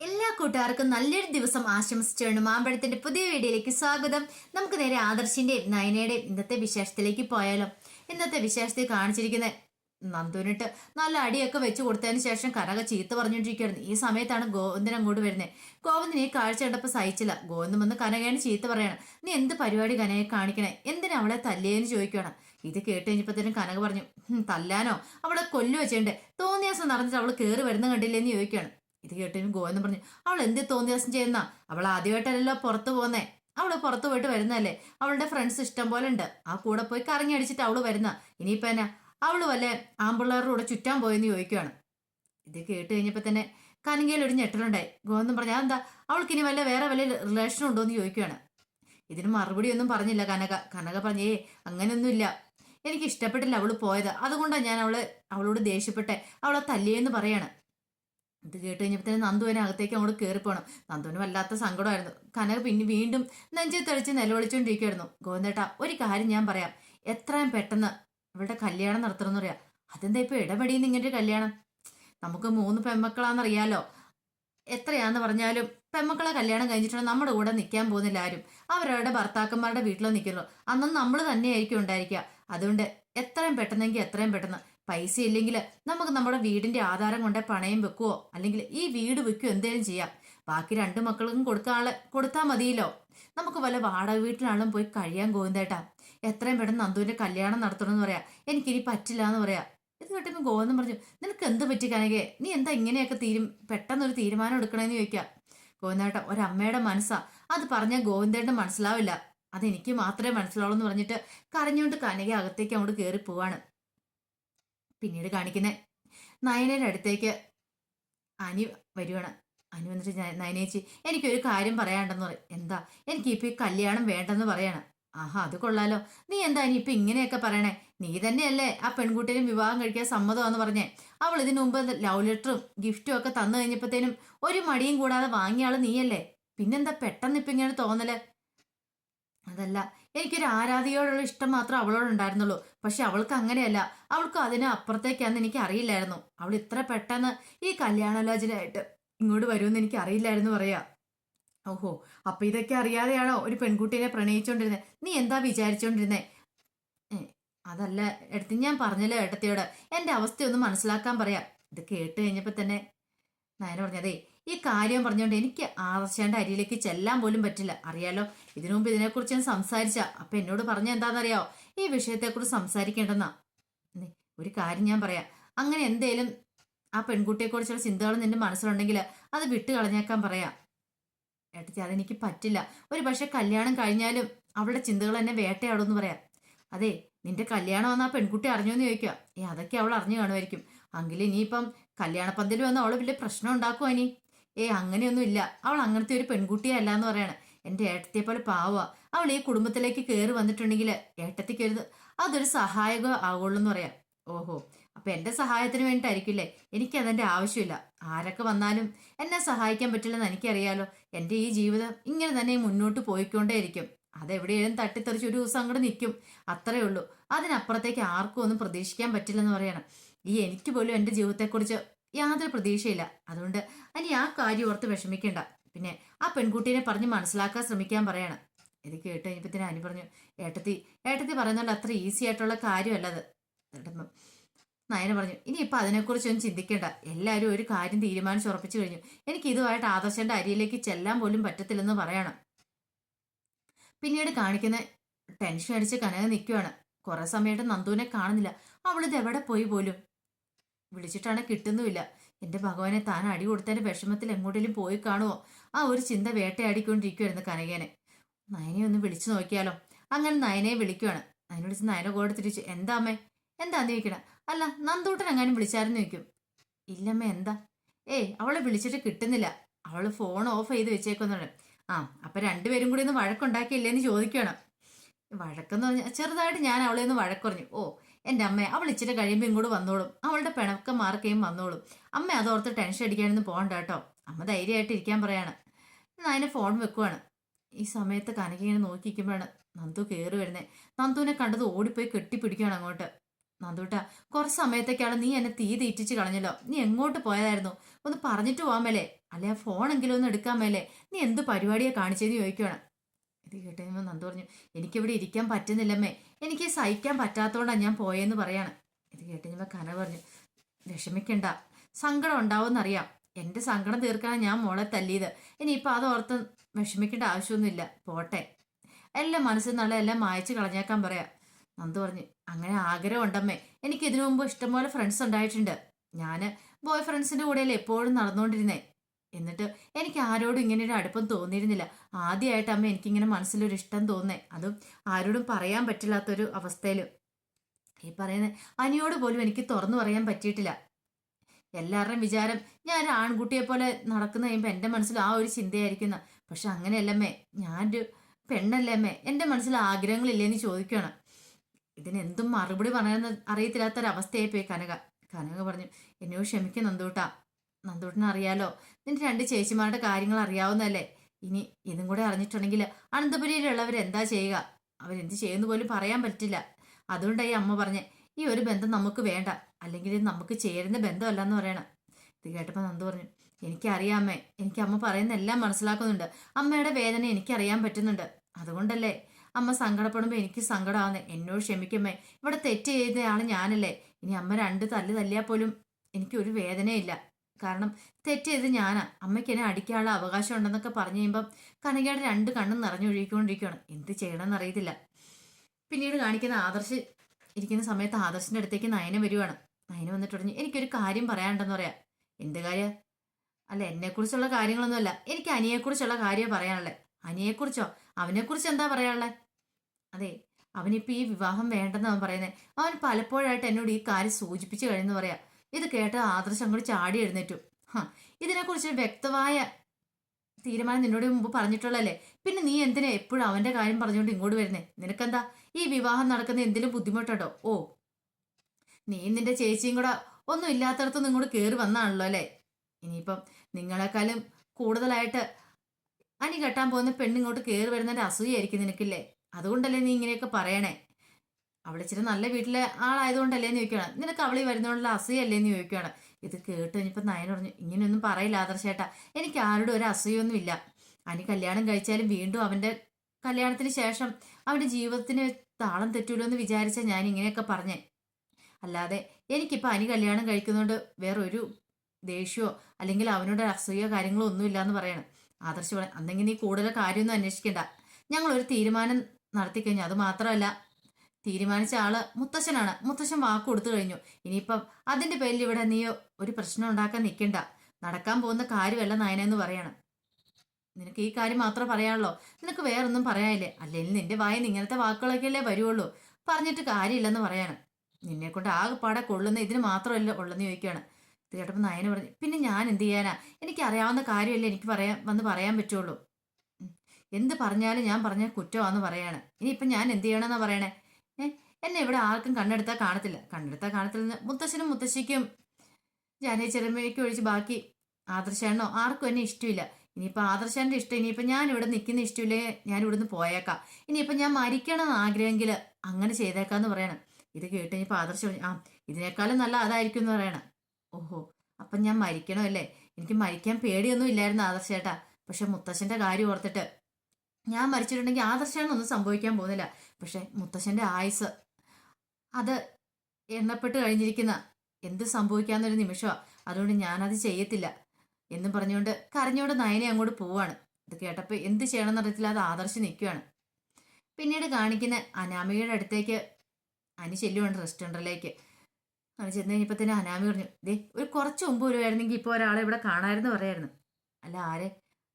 എല്ലാ കൂട്ടുകാർക്കും നല്ലൊരു ദിവസം ആശംസിച്ചുകൊണ്ട് മാമ്പഴത്തിന്റെ പുതിയ വീഡിയോയിലേക്ക് സ്വാഗതം. നമുക്ക് നേരെ ആദർശിന്റെയും നയനയുടെയും ഇന്നത്തെ വിശേഷത്തിലേക്ക് പോയാലോ. ഇന്നത്തെ വിശേഷത്തിൽ കാണിച്ചിരിക്കുന്ന നന്ദുനിട്ട് നല്ല അടിയൊക്കെ വെച്ച് കൊടുത്തതിന് ശേഷം കനക ചീത്ത പറഞ്ഞുകൊണ്ടിരിക്കുകയായിരുന്നു. ഈ സമയത്താണ് ഗോവിന്ദൻ അങ്ങോട്ട് വരുന്നത്. ഗോവിന്ദൻ ഈ കാഴ്ച കണ്ടപ്പോൾ സഹിച്ചില്ല. ഗോവിന്ദൻ വന്ന് കനകയാണ് ചീത്ത പറയണം. നീ എന്ത് പരിപാടി കനകയെ കാണിക്കണേ? എന്തിനാ അവളെ തല്ലേന്ന് ചോദിക്കണം ഇത് കേട്ട് കഴിഞ്ഞപ്പോഴത്തേനും കനക പറഞ്ഞു തല്ലാനോ? അവളെ കൊല്ലു വെച്ചേണ്ടേ തോന്നിയാസം നടന്നിട്ട് അവൾ കയറി വരുന്ന കണ്ടില്ലേന്ന് ചോദിക്കുകയാണ്. ഇത് കേട്ടതിന് ഗോവെന്ന് പറഞ്ഞു അവൾ എന്ത് തോന്നിയാസം ചെയ്യുന്ന? അവൾ ആദ്യമായിട്ടല്ലല്ലോ പുറത്തു പോന്നേ. അവൾ പുറത്തു പോയിട്ട് വരുന്നല്ലേ അവളുടെ ഫ്രണ്ട്സ് ഇഷ്ടം പോലെ ഉണ്ട്. ആ കൂടെ പോയി കറങ്ങി അടിച്ചിട്ട് അവൾ വരുന്ന. ഇനിയിപ്പോ എന്നാ? അവൾ വല്ല ആമ്പിള്ളേരുടെ കൂടെ ചുറ്റാൻ പോയെന്ന് ചോദിക്കുകയാണ് ഇത് കേട്ട് കഴിഞ്ഞപ്പോ തന്നെ കനകയിൽ ഒരു ഞെട്ടലുണ്ടായി. ഗോവെന്നും പറഞ്ഞു അതെന്താ? അവൾക്ക് ഇനി വല്ല വേറെ വല്ല റിലേഷൻ ഉണ്ടോ എന്ന് ചോദിക്കുകയാണ് ഇതിന് മറുപടി ഒന്നും പറഞ്ഞില്ല കനക. കനക പറഞ്ഞേ അങ്ങനെയൊന്നുമില്ല എനിക്ക് ഇഷ്ടപ്പെട്ടില്ല അവൾ പോയത്. അതുകൊണ്ടാണ് ഞാൻ അവളെ അവളോട് ദേഷ്യപ്പെട്ടെ. അവളെ തല്ലിയെന്ന് പറയാണ്. ഇത് കേട്ട് കഴിഞ്ഞപ്പോൾ തന്നെ നന്ദുവിനെ അകത്തേക്ക് അങ്ങോട്ട് കയറിപ്പോണം നന്ദുവിന് വല്ലാത്ത സങ്കടമായിരുന്നു. കനക പിന്നെ വീണ്ടും നെഞ്ചി തെളിച്ച് നിലവിളിച്ചുകൊണ്ടിരിക്കുകയായിരുന്നു ഗോവിന്ദേട്ട ഒരു കാര്യം ഞാൻ പറയാം. എത്രയും പെട്ടെന്ന് ഇവളുടെ കല്യാണം നടത്തണമെന്ന് പറയാം. അതെന്താ ഇപ്പൊ ഇടപെടിയെന്ന് ഇങ്ങനെ കല്യാണം? നമുക്ക് മൂന്ന് പെൺമക്കളാണെന്നറിയാലോ. എത്രയാന്ന് പറഞ്ഞാലും പെൺമക്കളെ കല്യാണം കഴിഞ്ഞിട്ടുണ്ടെങ്കിൽ നമ്മുടെ കൂടെ നിൽക്കാൻ പോകുന്നില്ല ആരും. അവരവരുടെ ഭർത്താക്കന്മാരുടെ വീട്ടിലോ നിൽക്കുള്ളൂ അന്നും നമ്മൾ തന്നെയായിരിക്കും ഉണ്ടായിരിക്കുക. അതുകൊണ്ട് എത്രയും പെട്ടെന്നെങ്കിൽ എത്രയും പെട്ടെന്ന് പൈസ ഇല്ലെങ്കിൽ നമുക്ക് നമ്മുടെ വീടിന്റെ ആധാരം കൊണ്ടേ പണയം വെക്കുവോ? അല്ലെങ്കിൽ ഈ വീട് വെക്കുവോ? എന്തേലും ചെയ്യാം. ബാക്കി രണ്ടു മക്കൾക്കും കൊടുക്കാളെ കൊടുത്താൽ മതിയല്ലോ. നമുക്ക് വല്ല വാടക വീട്ടിലാണെങ്കിലും പോയി കഴിയാൻ ഗോവിന്ദേട്ടാ. എത്രയും പെട്ടെന്ന് നന്ദുവിന്റെ കല്യാണം നടത്തണം എന്ന് പറയാ. എനിക്കിനി പറ്റില്ല എന്ന് പറയാ. ഇത് കേട്ടപ്പോൾ ഗോവിന്ദൻ പറഞ്ഞു നിനക്ക് എന്ത് പറ്റി കനകെ? നീ എന്താ ഇങ്ങനെയൊക്കെ തീരും പെട്ടെന്നൊരു തീരുമാനം എടുക്കണമെന്ന് ചോദിക്കാം. ഗോവിന്ദേട്ട ഒരമ്മയുടെ മനസ്സാ. അത് പറഞ്ഞാൽ ഗോവിന്ദേട്ടൻ മനസ്സിലാവില്ല. അതെനിക്ക് മാത്രമേ മനസ്സിലാവുള്ളൂ എന്ന് പറഞ്ഞിട്ട് കരഞ്ഞുകൊണ്ട് കനക അകത്തേക്ക് അങ്ങോട്ട് കയറി പോവാണ്. പിന്നീട് കാണിക്കുന്നത് നയനയുടെ അടുത്തേക്ക് അനി വരുവാണ്. അനു വന്നിട്ട് "നയ- നയനേച്ചി എനിക്കൊരു കാര്യം പറയാണ്ടെന്ന് പറയും എന്താ? എനിക്ക് ഇപ്പൊ ഈ കല്യാണം വേണ്ടെന്ന് പറയാണ്. ആഹാ അത് കൊള്ളാലോ. നീ എന്താ ഇനി ഇപ്പൊ ഇങ്ങനെയൊക്കെ പറയണേ? നീ തന്നെയല്ലേ ആ പെൺകുട്ടിയും വിവാഹം കഴിക്കാൻ സമ്മതമാണെന്ന് പറഞ്ഞേ? അവൾ ഇതിനു മുമ്പ് ലവ് ലെറ്ററും ഗിഫ്റ്റും ഒക്കെ തന്നു കഴിഞ്ഞപ്പോഴത്തേനും ഒരു മടിയും കൂടാതെ വാങ്ങിയ ആൾ നീയല്ലേ? പിന്നെന്താ പെട്ടെന്ന് ഇപ്പൊ ഇങ്ങനെ തോന്നൽ? അതല്ല എനിക്കൊരു ആരാധികയോടുള്ള ഇഷ്ടം മാത്രം അവളോട് ഉണ്ടായിരുന്നുള്ളൂ. പക്ഷെ അവൾക്ക് അങ്ങനെയല്ല. അവൾക്ക് അതിന് അപ്പുറത്തേക്കാന്ന് എനിക്ക് അറിയില്ലായിരുന്നു. അവൾ ഇത്ര പെട്ടെന്ന് ഈ കല്യാണാലോചനയായിട്ട് ഇങ്ങോട്ട് വരുമെന്ന് എനിക്ക് അറിയില്ലായിരുന്നു പറയാ. ഓഹോ അപ്പൊ ഇതൊക്കെ അറിയാതെയാണോ ഒരു പെൺകുട്ടീനെ പ്രണയിച്ചോണ്ടിരുന്നത് നീ എന്താ വിചാരിച്ചോണ്ടിരുന്നേ? അതല്ല എടുത്ത് ഞാൻ പറഞ്ഞല്ലോ ഏട്ടത്തിയോട്. എന്റെ അവസ്ഥയൊന്ന് മനസ്സിലാക്കാൻ പറയാം. ഇത് കേട്ട് കഴിഞ്ഞപ്പോ തന്നെ നയന പറഞ്ഞതേ ഈ കാര്യം പറഞ്ഞുകൊണ്ട് എനിക്ക് ആദർശേന്റെ അരിയിലേക്ക് ചെല്ലാൻ പോലും പറ്റില്ല. അറിയാലോ ഇതിനു മുമ്പ് ഇതിനെക്കുറിച്ച് ഞാൻ സംസാരിച്ച. അപ്പൊ എന്നോട് പറഞ്ഞ എന്താണെന്നറിയാവോ ഈ വിഷയത്തെക്കുറിച്ച് സംസാരിക്കേണ്ടെന്നാ. ഒരു കാര്യം ഞാൻ പറയാം. അങ്ങനെ എന്തേലും ആ പെൺകുട്ടിയെക്കുറിച്ചുള്ള ചിന്തകൾ നിന്റെ മനസ്സിലുണ്ടെങ്കിൽ അത് വിട്ട് കളഞ്ഞേക്കാൻ പറയാം. ഏട്ടത്തി അതെനിക്ക് പറ്റില്ല. ഒരു പക്ഷെ കല്യാണം കഴിഞ്ഞാലും അവളുടെ ചിന്തകൾ എന്നെ വേട്ടയാടുമെന്ന് പറയാം. അതെ നിന്റെ കല്യാണം വന്ന ആ പെൺകുട്ടി അറിഞ്ഞോന്ന് ചോദിക്കുക ഏ അതൊക്കെ അവൾ അറിഞ്ഞു കാണുമായിരിക്കും. അങ്കിൽ ഇനിയിപ്പം കല്യാണപ്പന്തൽ വന്ന് അവൾ വലിയ പ്രശ്നം ഉണ്ടാക്കുമോ ഇനി. ഏ അങ്ങനെയൊന്നും ഇല്ല അവൾ അങ്ങനത്തെ ഒരു പെൺകുട്ടിയല്ല എന്ന് പറയാണ്. എന്റെ ഏട്ടത്തെ പോലെ പാവ അവൾ ഈ കുടുംബത്തിലേക്ക് കയറി വന്നിട്ടുണ്ടെങ്കിൽ ഏട്ടത്തിക്കരുത്. അതൊരു സഹായകം ആവുള്ളൂ എന്ന് പറയാം. ഓഹോ അപ്പൊ എന്റെ സഹായത്തിന് വേണ്ടിയിട്ടായിരിക്കില്ലേ? എനിക്ക് അതെന്റെ ആവശ്യമില്ല. ആരൊക്കെ വന്നാലും എന്നെ സഹായിക്കാൻ പറ്റില്ലെന്ന് എനിക്കറിയാലോ. എന്റെ ഈ ജീവിതം ഇങ്ങനെ തന്നെ മുന്നോട്ട് പോയിക്കൊണ്ടേയിരിക്കും. അതെവിടെയും തട്ടിത്തെറിച്ച് ഒരു ദിവസം അങ്ങോട്ട് നിൽക്കും. അത്രേ ഉള്ളൂ. അതിനപ്പുറത്തേക്ക് ആർക്കും ഒന്നും പ്രതീക്ഷിക്കാൻ പറ്റില്ലെന്ന് പറയണം. ഈ എനിക്ക് പോലും എന്റെ ജീവിതത്തെക്കുറിച്ച് യാതൊരു പ്രതീക്ഷയില്ല. അതുകൊണ്ട് അനി ആ കാര്യം ഓർത്ത് വിഷമിക്കണ്ട. പിന്നെ ആ പെൺകുട്ടീനെ പറഞ്ഞ് മനസ്സിലാക്കാൻ ശ്രമിക്കാൻ പറയണം. ഇത് കേട്ട് കഴിഞ്ഞപ്പത്തിന് അനി പറഞ്ഞു ഏട്ടത്തി ഏട്ടത്തി പറയുന്നത് അത്ര ഈസി ആയിട്ടുള്ള കാര്യമല്ലത് എന്നിട്ട് നയന പറഞ്ഞു ഇനി ഇപ്പൊ അതിനെക്കുറിച്ചൊന്നും ചിന്തിക്കേണ്ട. എല്ലാവരും ഒരു കാര്യം തീരുമാനിച്ച് ഉറപ്പിച്ചു കഴിഞ്ഞു. എനിക്ക് ഇതുമായിട്ട് ആദർശന്റെ അരിയിലേക്ക് ചെല്ലാൻ പോലും പറ്റത്തില്ലെന്ന് പറയണം. പിന്നീട് കാണിക്കുന്ന ടെൻഷൻ അടിച്ച് കനക നിൽക്കുവാണ് കുറെ സമയമായിട്ട് നന്ദുവിനെ കാണുന്നില്ല. അവളിത് എവിടെ പോയി പോലും? വിളിച്ചിട്ടാണ് കിട്ടുന്നുമില്ല. എന്റെ ഭഗവാനെ താൻ അടി കൊടുത്തതിന്റെ വിഷമത്തിൽ എങ്ങോട്ടേലും പോയി കാണുമോ ആ ഒരു ചിന്ത വേട്ടയാടിക്കൊണ്ടിരിക്കുവായിരുന്നു കനകേനെ. നയനെ ഒന്ന് വിളിച്ചു നോക്കിയാലോ? അങ്ങനെ നയനെ വിളിക്കുവാണ്. അതിനെ വിളിച്ച് നയനെ കൂടെ തിരിച്ചു എന്താ അമ്മേ? എന്താ ചോദിക്കണം അല്ല നന്ദൂട്ടൻ എങ്ങാനും വിളിച്ചായിരുന്നു? ചോദിക്കും. ഇല്ലമ്മ എന്താ? ഏയ് അവളെ വിളിച്ചിട്ട് കിട്ടുന്നില്ല. അവൾ ഫോൺ ഓഫ് ചെയ്ത് വെച്ചേക്കുന്നുണ്ട്. ആ അപ്പൊ രണ്ടുപേരും കൂടി ഒന്ന് വഴക്കുണ്ടാക്കിയില്ലേന്ന് ചോദിക്കണം വഴക്കെന്ന് പറഞ്ഞാൽ ചെറുതായിട്ട് ഞാൻ അവളെ ഒന്ന് വഴക്കുറഞ്ഞു. ഓ എന്റെ അമ്മ അവൾ ഇച്ചിരി കഴിയുമ്പോൾ ഇങ്ങോട്ട് വന്നോളും. അവളുടെ പിണക്കം മാർക്കുകയും വന്നോളും. അമ്മ അതോർത്ത് ടെൻഷൻ അടിക്കാനൊന്നും പോകണ്ട കേട്ടോ. അമ്മ ധൈര്യമായിട്ട് ഇരിക്കാൻ പറയാണ്. അതിന് ഫോൺ വെക്കുവാണ്. ഈ സമയത്ത് കനക ഇങ്ങനെ നോക്കിയിരിക്കുമ്പോഴാണ് നന്ദു കയറി വരുന്നത് നന്ദുവിനെ കണ്ടത് ഓടിപ്പോയി കെട്ടിപ്പിടിക്കുകയാണ് അങ്ങോട്ട്. നന്ദൂട്ടാ കുറച്ച് സമയത്തേക്കാണ് നീ എന്നെ തീ തീറ്റിച്ച് കളഞ്ഞല്ലോ. നീ എങ്ങോട്ട് പോയതായിരുന്നു? ഒന്ന് പറഞ്ഞിട്ട് പോകാമല്ലേ അല്ലെ ആ ഫോണെങ്കിലും ഒന്ന് എടുക്കാൻ മേലേ. നീ എന്ത് പരിപാടിയാണ് കാണിച്ചതെന്ന് ചോദിക്കുകയാണ് ഇത് കേട്ട് കഴിയുമ്പോൾ നന്ദു പറഞ്ഞു. എനിക്കിവിടെ ഇരിക്കാൻ പറ്റുന്നില്ലമ്മേ. എനിക്ക് സഹിക്കാൻ പറ്റാത്തതുകൊണ്ടാണ് ഞാൻ പോയെന്ന് പറയാണ്. ഇത് കേട്ട് കഴിയുമ്പോൾ കന പറഞ്ഞു. വിഷമിക്കണ്ട. സങ്കടം ഉണ്ടാവുമെന്നറിയാം. എന്റെ സങ്കടം തീർക്കാൻ ഞാൻ മോളെ തല്ലിയത്. ഇനിയിപ്പോൾ അത് ഓർത്ത് വിഷമിക്കേണ്ട ആവശ്യമൊന്നുമില്ല. പോട്ടെ. എല്ലാം മനസ്സിൽ നിന്നുള്ള എല്ലാം മായച്ച് കളഞ്ഞേക്കാൻ പറയാം. നന്ദു പറഞ്ഞു. അങ്ങനെ ആഗ്രഹം ഉണ്ടമ്മേ എനിക്ക് ഇതിനു മുമ്പ് ഇഷ്ടംപോലെ ഫ്രണ്ട്സ് ഉണ്ടായിട്ടുണ്ട്. ഞാൻ ബോയ് ഫ്രണ്ട്സിന്റെ കൂടെയല്ലേ എപ്പോഴും നടന്നുകൊണ്ടിരുന്നേ. എന്നിട്ട് എനിക്ക് ആരോടും ഇങ്ങനെ ഒരു അടുപ്പം തോന്നിയിരുന്നില്ല. ആദ്യമായിട്ട് അമ്മ എനിക്കിങ്ങനെ മനസ്സിലൊരു ഇഷ്ടം തോന്നേ. അതും ആരോടും പറയാൻ പറ്റില്ലാത്തൊരു അവസ്ഥയിൽ ഈ പറയുന്ന അനിയോട് പോലും എനിക്ക് തുറന്നു പറയാൻ പറ്റിയിട്ടില്ല. എല്ലാവരുടെയും വിചാരം ഞാൻ ആൺകുട്ടിയെ പോലെ നടക്കുന്ന കഴിയുമ്പോൾ എന്റെ മനസ്സിൽ ആ ഒരു ചിന്തയായിരിക്കുന്ന. പക്ഷെ അങ്ങനെയല്ലമ്മേ ഞാനൊരു പെണ്ണല്ലേ അമ്മേ. എന്റെ മനസ്സിൽ ആഗ്രഹങ്ങളില്ലേന്ന് ചോദിക്കുകയാണ് ഇതിനെന്തും മറുപടി പറയാൻ അറിയത്തില്ലാത്തൊരവസ്ഥയായി പോയി കനക. കനക പറഞ്ഞു എന്നോട് ക്ഷമിക്കുന്നു നന്ദൂട്ടാ നന്ദൂട്ടിനെ അറിയാലോ? നിന്റെ രണ്ട് ചേച്ചിമാരുടെ കാര്യങ്ങൾ അറിയാവുന്നതല്ലേ? ഇനി ഇതും കൂടെ അറിഞ്ഞിട്ടുണ്ടെങ്കിൽ അനന്തപുരിയിലുള്ളവർ എന്താ ചെയ്യുക? അവരെന്ത് ചെയ്യുന്നു പോലും പറയാൻ പറ്റില്ല. അതുകൊണ്ടായി അമ്മ പറഞ്ഞ് ഈ ഒരു ബന്ധം നമുക്ക് വേണ്ട. അല്ലെങ്കിൽ ഇത് നമുക്ക് ചേരുന്ന ബന്ധമല്ല എന്ന് പറയണം. ഇത് കേട്ടപ്പോൾ നന്ദു പറഞ്ഞു എനിക്കറിയാമേ എനിക്ക് അമ്മ പറയുന്ന എല്ലാം മനസ്സിലാക്കുന്നുണ്ട്. അമ്മയുടെ വേദന എനിക്കറിയാൻ പറ്റുന്നുണ്ട്. അതുകൊണ്ടല്ലേ അമ്മ സങ്കടപ്പെടുമ്പോൾ എനിക്ക് സങ്കടമാവുന്നേ എന്നോട് ക്ഷമിക്കമ്മേ ഇവിടെ തെറ്റ് ചെയ്തയാൾ ഞാനല്ലേ. ഇനി അമ്മ രണ്ട് തല്ല് തല്ലിയാൽ പോലും എനിക്കൊരു വേദനയില്ല. കാരണം തെറ്റ് ചെയ്ത് ഞാനാ. അമ്മയ്ക്ക് എന്നെ അടിക്കാനുള്ള അവകാശം ഉണ്ടെന്നൊക്കെ പറഞ്ഞു കഴിയുമ്പം കനകയുടെ രണ്ട് കണ്ണും നിറഞ്ഞൊഴുകിക്കൊണ്ടിരിക്കുകയാണ്. എന്ത് ചെയ്യണമെന്ന് അറിയത്തില്ല. പിന്നീട് കാണിക്കുന്ന ആദർശ് ഇരിക്കുന്ന സമയത്ത് ആദർശിന്റെ അടുത്തേക്ക് നയന വരുവാണ്. നയന വന്നിട്ട് പറഞ്ഞു എനിക്കൊരു കാര്യം പറയാനുണ്ടെന്ന് പറയാം. എന്ത് കാര്യം? അല്ല എന്നെക്കുറിച്ചുള്ള കാര്യങ്ങളൊന്നുമല്ല. എനിക്ക് അനിയെക്കുറിച്ചുള്ള കാര്യം പറയാനുള്ളത്. അനിയെക്കുറിച്ചോ? അവനെക്കുറിച്ച് എന്താ പറയാനുള്ളത്? അതെ അവനിപ്പോൾ ഈ വിവാഹം വേണ്ടെന്ന് പറയുന്നത് അവൻ പലപ്പോഴായിട്ട് എന്നോട് ഈ കാര്യം സൂചിപ്പിച്ചു കഴിഞ്ഞെന്ന് പറയാം. ഇത് കേട്ട് ആദർശം കൂടി ചാടി എഴുന്നേറ്റു. ഹാ ഇതിനെക്കുറിച്ച് വ്യക്തമായ തീരുമാനം നിന്നോട് മുമ്പ് പറഞ്ഞിട്ടുള്ളല്ലേ പിന്നെ നീ എന്തിനാ എപ്പോഴും അവന്റെ കാര്യം പറഞ്ഞുകൊണ്ട് ഇങ്ങോട്ട് വരുന്നേ? നിനക്കെന്താ? ഈ വിവാഹം നടക്കുന്ന എന്തെങ്കിലും ബുദ്ധിമുട്ടുണ്ടോ? ഓ നീ നിന്റെ ചേച്ചിയും കൂടെ ഒന്നും ഇല്ലാത്തടത്തുനിന്ന് ഇങ്ങോട്ട് കയറി വന്നാണല്ലോ അല്ലേ? ഇനിയിപ്പം നിങ്ങളെക്കാളും കൂടുതലായിട്ട് അനി കെട്ടാൻ പോകുന്ന പെണ്ണിങ്ങോട്ട് കയറി വരുന്നതിന്റെ അസൂയായിരിക്കും നിനക്കില്ലേ? അതുകൊണ്ടല്ലേ നീ ഇങ്ങനെയൊക്കെ പറയണേ? അവൾ ഇച്ചിരി നല്ല വീട്ടിലെ ആളായതുകൊണ്ടല്ലേ എന്ന് ചോദിക്കുകയാണ് നിനക്ക് അവളി വരുന്നതുകൊണ്ടുള്ള അസൂയല്ലേ എന്ന് ചോദിക്കുകയാണ് ഇത് കേട്ട് കഴിഞ്ഞപ്പോൾ നയൻ പറഞ്ഞു ഇങ്ങനെയൊന്നും പറയില്ല ആദർശേട്ടാ. എനിക്ക് ആരോടും ഒരു അസൂയൊന്നുമില്ല അനി കല്യാണം കഴിച്ചാലും വീണ്ടും അവന്റെ കല്യാണത്തിന് ശേഷം അവന്റെ ജീവിതത്തിന് താളം തെറ്റൂലോ എന്ന് വിചാരിച്ച ഞാൻ ഇങ്ങനെയൊക്കെ പറഞ്ഞേ. അല്ലാതെ എനിക്കിപ്പോൾ അനി കല്യാണം കഴിക്കുന്നതുകൊണ്ട് വേറൊരു ദേഷ്യമോ അല്ലെങ്കിൽ അവനോട് അസൂയോ കാര്യങ്ങളോ ഒന്നുമില്ല എന്ന് പറയണം. ആദർശ് പറയാം അന്നെങ്കിൽ നീ കൂടുതൽ കാര്യമൊന്നും അന്വേഷിക്കണ്ട. ഞങ്ങളൊരു തീരുമാനം നടത്തി കഴിഞ്ഞു അത് മാത്രമല്ല തീരുമാനിച്ച ആൾ മുത്തശ്ശനാണ്. മുത്തശ്ശൻ വാക്ക് കൊടുത്തു കഴിഞ്ഞു. ഇനിയിപ്പം അതിന്റെ പേരിൽ ഇവിടെ നീ ഒരു പ്രശ്നം ഉണ്ടാക്കാൻ നിൽക്കണ്ട. നടക്കാൻ പോകുന്ന കാര്യമല്ല നയനെന്ന് പറയണം. നിനക്ക് ഈ കാര്യം മാത്രം പറയാനുള്ളോ? നിനക്ക് വേറൊന്നും പറയാനില്ലേ? അല്ലെങ്കിൽ നിന്റെ വായിന്ന് ഇങ്ങനത്തെ വാക്കുകളൊക്കെയല്ലേ വരുവുള്ളൂ പറഞ്ഞിട്ട് കാര്യമില്ലെന്ന് പറയാണ്. നിന്നെ കൊണ്ട് ആകെപ്പാടെ കൊള്ളുന്ന ഇതിന് മാത്രമല്ല ഉള്ളെന്ന് ചോദിക്കുകയാണ്. ഇത് കേട്ടപ്പോൾ നയന പറഞ്ഞു പിന്നെ ഞാൻ എന്ത് ചെയ്യാനാ? എനിക്ക് അറിയാവുന്ന കാര്യമല്ലേ എനിക്ക് പറയാൻ വന്ന് പറയാൻ പറ്റുള്ളൂ. എന്ത് പറഞ്ഞാലും ഞാൻ പറഞ്ഞ കുറ്റമാണെന്ന് പറയാണ്. ഇനിയിപ്പം ഞാൻ എന്ത് ചെയ്യണമെന്നാണ് പറയണേ? എന്നെ ഇവിടെ ആർക്കും കണ്ണെടുത്താൽ കാണത്തില്ല. കണ്ണെടുത്താൽ കാണത്തില്ലെന്ന് മുത്തശ്ശനും മുത്തശ്ശിക്കും ജാനേ ചെറുമയ്ക്ക് ഒഴിച്ച് ബാക്കി ആദർശാണോ? ആർക്കും എന്നെ ഇഷ്ടമില്ല. ഇനിയിപ്പോൾ ആദർശാന്റെ ഇഷ്ടം ഇനിയിപ്പോൾ ഞാൻ ഇവിടെ നിൽക്കുന്ന ഇഷ്ടമില്ലേ? ഞാൻ ഇവിടുന്ന് പോയേക്കാം. ഇനിയിപ്പോൾ ഞാൻ മരിക്കണം ആഗ്രഹമെങ്കിൽ അങ്ങനെ ചെയ്തേക്കാന്ന് പറയണം. ഇത് കേട്ട് ഇനിയിപ്പോൾ ആദർശം ആ ഇതിനേക്കാളും നല്ല അതായിരിക്കും എന്ന് പറയണം. ഓഹോ അപ്പം ഞാൻ മരിക്കണമല്ലേ? എനിക്ക് മരിക്കാൻ പേടിയൊന്നും ഇല്ലായിരുന്നു ആദർശേട്ടാ പക്ഷെ മുത്തശ്ശന്റെ കാര്യം ഓർത്തിട്ട് ഞാൻ മരിച്ചിട്ടുണ്ടെങ്കിൽ ആദർശാനൊന്നും സംഭവിക്കാൻ പോകുന്നില്ല. പക്ഷെ മുത്തശ്ശന്റെ ആയുസ് അത് എണ്ണപ്പെട്ട് കഴിഞ്ഞിരിക്കുന്ന എന്ത് സംഭവിക്കാന്നൊരു നിമിഷമാണ് അതുകൊണ്ട് ഞാനത് ചെയ്യത്തില്ല എന്നും പറഞ്ഞുകൊണ്ട് കരഞ്ഞുകൊണ്ട് നയനെ അങ്ങോട്ട് പോവാണ്. ഇത് കേട്ടപ്പോൾ എന്ത് ചെയ്യണമെന്ന് അറിയത്തില്ല അത് ആദർശ് നിൽക്കുകയാണ് പിന്നീട് കാണിക്കുന്ന അനാമികയുടെ അടുത്തേക്ക് അനി ചെല്ലുവാണ് റെസ്റ്റോറന്റിലേക്ക് അവിടെ ചെന്ന് കഴിഞ്ഞപ്പോൾ തന്നെ അനാമി പറഞ്ഞു ദേ ഒരു കുറച്ച് മുമ്പ് വരുമായിരുന്നെങ്കിൽ ഇപ്പോൾ ഒരാളെ ഇവിടെ കാണാമായിരുന്നു പറയായിരുന്നു. അല്ല ആരെ?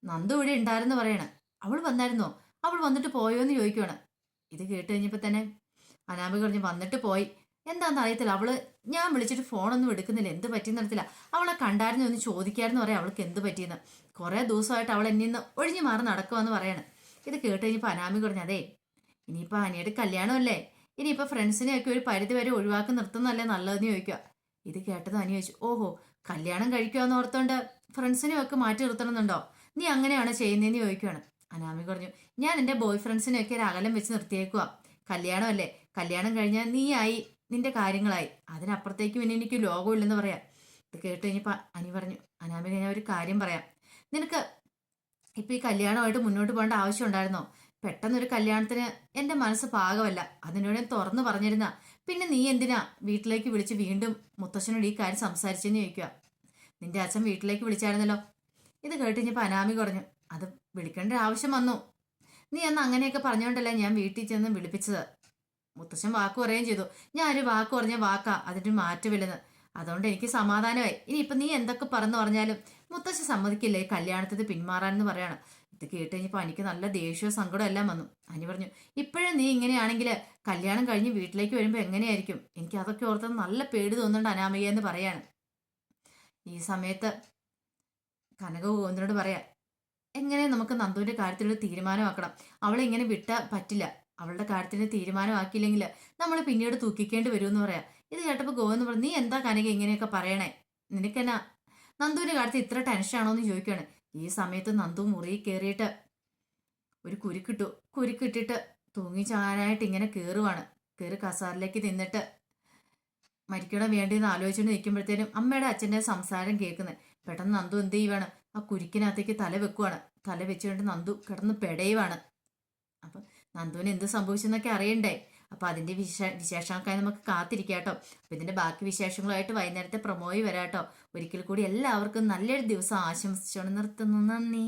നന്ദു ഇവിടെ ഉണ്ടായിരുന്നു പറയണ. അവൾ വന്നായിരുന്നോ. അവൾ വന്നിട്ട് പോയോ എന്ന് ചോദിക്കുവാണ്. ഇത് കേട്ട് കഴിഞ്ഞപ്പോൾ തന്നെ അനാമി പറഞ്ഞ് വന്നിട്ട് പോയി. എന്താണെന്ന് അറിയത്തില്ല. അവൾ ഞാൻ വിളിച്ചിട്ട് ഫോണൊന്നും എടുക്കുന്നില്ല. എന്ത് പറ്റിയെന്ന് അറിയത്തില്ല. അവളെ കണ്ടായിരുന്നു എന്ന് ചോദിക്കായിരുന്നു പറയാം. അവൾക്ക് എന്ത് പറ്റിയെന്ന്. കുറേ ദിവസമായിട്ട് അവൾ എന്നിൽ നിന്ന് ഒഴിഞ്ഞു മാറി നടക്കുമെന്ന് പറയാണ്. ഇത് കേട്ട് കഴിഞ്ഞപ്പോൾ അനാമി പറഞ്ഞു അതേ ഇനിയിപ്പോൾ അനിയുടെ കല്യാണമല്ലേ? ഇനിയിപ്പോൾ ഫ്രണ്ട്സിനെയൊക്കെ ഒരു പരിധി വരെ ഒഴിവാക്കി നിർത്തുന്നതല്ലേ നല്ലതെന്ന് ചോദിക്കുക ഇത് കേട്ടത് അനി ചോദിച്ചു ഓഹോ കല്യാണം കഴിക്കുക എന്ന് ഓർത്തോണ്ട് ഫ്രണ്ട്സിനെയൊക്കെ മാറ്റി നിർത്തണമെന്നുണ്ടോ? നീ അങ്ങനെയാണോ ചെയ്യുന്നതെന്ന് ചോദിക്കുകയാണ് അനാമി പറഞ്ഞു ഞാൻ എന്റെ ബോയ് ഫ്രണ്ട്സിനെയൊക്കെ ഒരു അകലം വെച്ച് നിർത്തിയേക്കുക കല്യാണമല്ലേ? കല്യാണം കഴിഞ്ഞാൽ നീയായി നിന്റെ കാര്യങ്ങളായി. അതിനപ്പുറത്തേക്ക് പിന്നെ എനിക്ക് ലോകമില്ലെന്ന് പറയാം. ഇത് കേട്ട് കഴിഞ്ഞപ്പോൾ അനി പറഞ്ഞു അനാമി ഞാൻ ഒരു കാര്യം പറയാം. നിനക്ക് ഇപ്പം ഈ കല്യാണമായിട്ട് മുന്നോട്ട് പോകേണ്ട ആവശ്യം ഉണ്ടായിരുന്നോ? പെട്ടെന്നൊരു കല്യാണത്തിന് എന്റെ മനസ്സ് പാകമല്ല. അതിനോട് ഞാൻ തുറന്നു പറഞ്ഞിരുന്ന. പിന്നെ നീ എന്തിനാ വീട്ടിലേക്ക് വിളിച്ച് വീണ്ടും മുത്തശ്ശനോട് ഈ കാര്യം സംസാരിച്ചെന്ന് ചോദിക്കുക നിന്റെ അച്ഛൻ വീട്ടിലേക്ക് വിളിച്ചായിരുന്നല്ലോ? ഇത് കേട്ട് കഴിഞ്ഞപ്പോൾ അനാമി കുറഞ്ഞു അത് വിളിക്കേണ്ട ആവശ്യം വന്നു. നീ അന്ന് അങ്ങനെയൊക്കെ പറഞ്ഞുകൊണ്ടല്ല ഞാൻ വീട്ടിൽ ചെന്ന് വിളിപ്പിച്ചത്? മുത്തശ്ശൻ വാക്ക് പറയുകയും ചെയ്തു. ഞാൻ ഒരു വാക്ക് പറഞ്ഞ വാക്കാ അതിന് മാറ്റമില്ലെന്ന്. അതുകൊണ്ട് എനിക്ക് സമാധാനമായി. ഇനി ഇപ്പൊ നീ എന്തൊക്കെ പറഞ്ഞു പറഞ്ഞാലും മുത്തശ്ശി സമ്മതിക്കില്ലേ. കല്യാണത്തിന് പിന്മാറാനെന്ന് പറയാണ്. ഇത് കേട്ട് കഴിഞ്ഞപ്പോൾ എനിക്ക് നല്ല ദേഷ്യവും സങ്കടവും എല്ലാം വന്നു. അനി പറഞ്ഞു ഇപ്പോഴും നീ ഇങ്ങനെയാണെങ്കിൽ കല്യാണം കഴിഞ്ഞ് വീട്ടിലേക്ക് വരുമ്പോൾ എങ്ങനെയായിരിക്കും? എനിക്ക് അതൊക്കെ ഓർത്ത് നല്ല പേടി തോന്നുന്നുണ്ട് അനാമിക എന്ന് പറയാണ്. ഈ സമയത്ത് കനക ഗോവിന്ദനോട് പറയാ എങ്ങനെ നമുക്ക് നന്ദുവിന്റെ കാര്യത്തിലൊരു തീരുമാനമാക്കണം? അവളെ ഇങ്ങനെ വിട്ട പറ്റില്ല. അവളുടെ കാര്യത്തിന് തീരുമാനമാക്കിയില്ലെങ്കിൽ നമ്മൾ പിന്നീട് തൂക്കിക്കേണ്ടി വരുമെന്ന് പറയാം. ഇത് കേട്ടപ്പോൾ ഗോവെന്ന് പറഞ്ഞു നീ എന്താ കനക ഇങ്ങനെയൊക്കെ പറയണേ? നിനക്കെന്നാ? നന്ദുവിന്റെ കാര്യത്തിൽ ഇത്ര ടെൻഷനാണോ എന്ന് ചോദിക്കുകയാണ് ഈ സമയത്ത് നന്ദു മുറിയിൽ കയറിയിട്ട് ഒരു കുരുക്കിട്ടു. കുരുക്കിട്ടിട്ട് തൂങ്ങി ചാനായിട്ട് ഇങ്ങനെ കയറുവാണ് കയറി കസാറിലേക്ക് നിന്നിട്ട് മരിക്കണം വേണ്ടിയെന്ന് ആലോചിച്ചുകൊണ്ട് നിൽക്കുമ്പോഴത്തേനും അമ്മയുടെ അച്ഛന്റെ സംസാരം കേൾക്കുന്നത് പെട്ടെന്ന് നന്ദു എന്ത് ചെയ്യുവാണ്? ആ കുരിക്കിനകത്തേക്ക് തല വെക്കുവാണ്. തല വെച്ചുകൊണ്ട് നന്ദു കിടന്ന് പെടയുവാണ്. അപ്പം നന്ദുവിന് എന്ത് സംഭവിച്ചെന്നൊക്കെ അറിയണ്ടേ? അപ്പം അതിന്റെ വിശ വിശേഷങ്ങൾക്കായി നമുക്ക് കാത്തിരിക്കാട്ടോ കേട്ടോ. ഇതിന്റെ ബാക്കി വിശേഷങ്ങളുമായിട്ട് വൈകുന്നേരത്തെ പ്രൊമോയി വരാട്ടോ ഒരിക്കൽ കൂടി എല്ലാവർക്കും നല്ലൊരു ദിവസം ആശംസിച്ചുകൊണ്ട് നിർത്തുന്നു. നന്ദി.